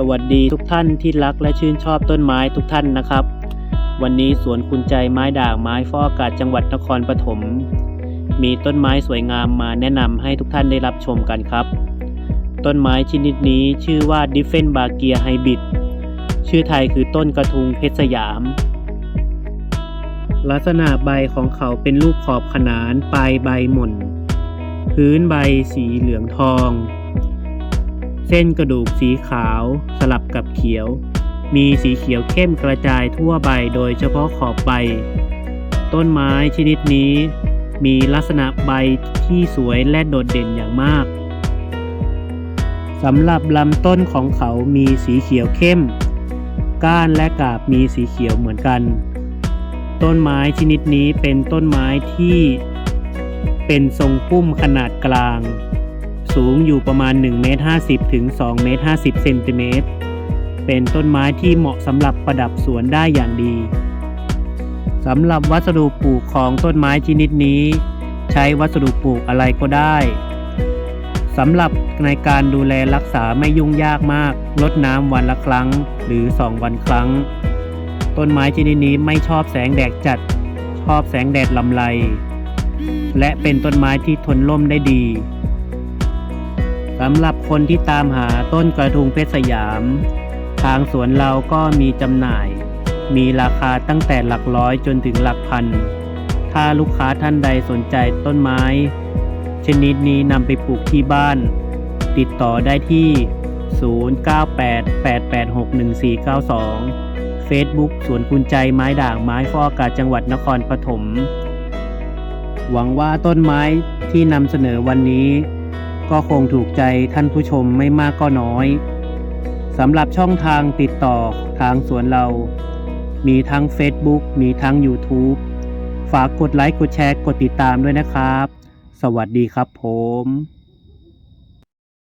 สวัสดีทุกท่านที่รักและชื่นชอบต้นไม้ทุกท่านนะครับ วันนี้สวนคุณใจไม้ด่างไม้ฟอกอากาศจังหวัดนครปฐมมีต้นไม้สวยงามมาแนะนำให้ทุกท่านได้รับชมกันครับ ต้นไม้ชนิดนี้ชื่อว่าดิฟเฟนบาเกียไฮบิดชื่อไทยคือต้นกระทุงเพชรสยาม ลักษณะใบของเขาเป็นรูปขอบขนานปลายใบหม่น พื้นใบสีเหลืองทอง เส้นกระดูกสีขาวสลับกับเขียว มีสีเขียวเข้มกระจายทั่วใบโดยเฉพาะขอบใบ ต้นไม้ชนิดนี้ มีลักษณะใบที่สวยและโดดเด่นอย่างมาก สำหรับลำต้นของเขามีสีเขียวเข้ม ก้านและกาบมีสีเขียวเหมือนกัน ต้นไม้ชนิดนี้เป็นต้นไม้ที่เป็นทรงพุ่มขนาดกลาง สูงอยู่ประมาณ1เมตร50 ถึง2เมตร50 เซนติเมตร เป็นต้นไม้ที่เหมาะสำหรับประดับสวนได้อย่างดีสำหรับวัสดุปลูกของต้นไม้ชนิดนี้ ใช้วัสดุปลูกอะไรก็ได้สำหรับในการดูแลรักษาไม่ยุ่งยากมากลดน้ำวันละครั้งหรือ 2 วันครั้ง ต้นไม้ชนิดนี้ไม่ชอบแสงแดดจัด ชอบแสงแดดลำไร และเป็นต้นไม้ที่ทนร่มได้ดี สำหรับคนที่ตามหาต้นกระทุงเพชรสยาม ทางสวนเราก็มีจำหน่าย มีราคาตั้งแต่หลักร้อยจนถึงหลักพัน ถ้าลูกค้าท่านใดสนใจต้นไม้ ชนิดนี้นำไปปลูกที่บ้าน ติดต่อได้ที่ 0988861492 Facebook สวนคุณใจไม้ด่างไม้ฟอกอากาศจังหวัดนครปฐมหวังว่าต้นไม้ที่นำเสนอวันนี้ ก็คงถูกใจท่านผู้ชมไม่มากก็น้อยสำหรับช่องทางติดต่อทางสวนเรา มีทั้ง Facebook มีทั้ง YouTube ฝากกดไลค์กดแชร์กดติดตามด้วยนะครับ สวัสดีครับผม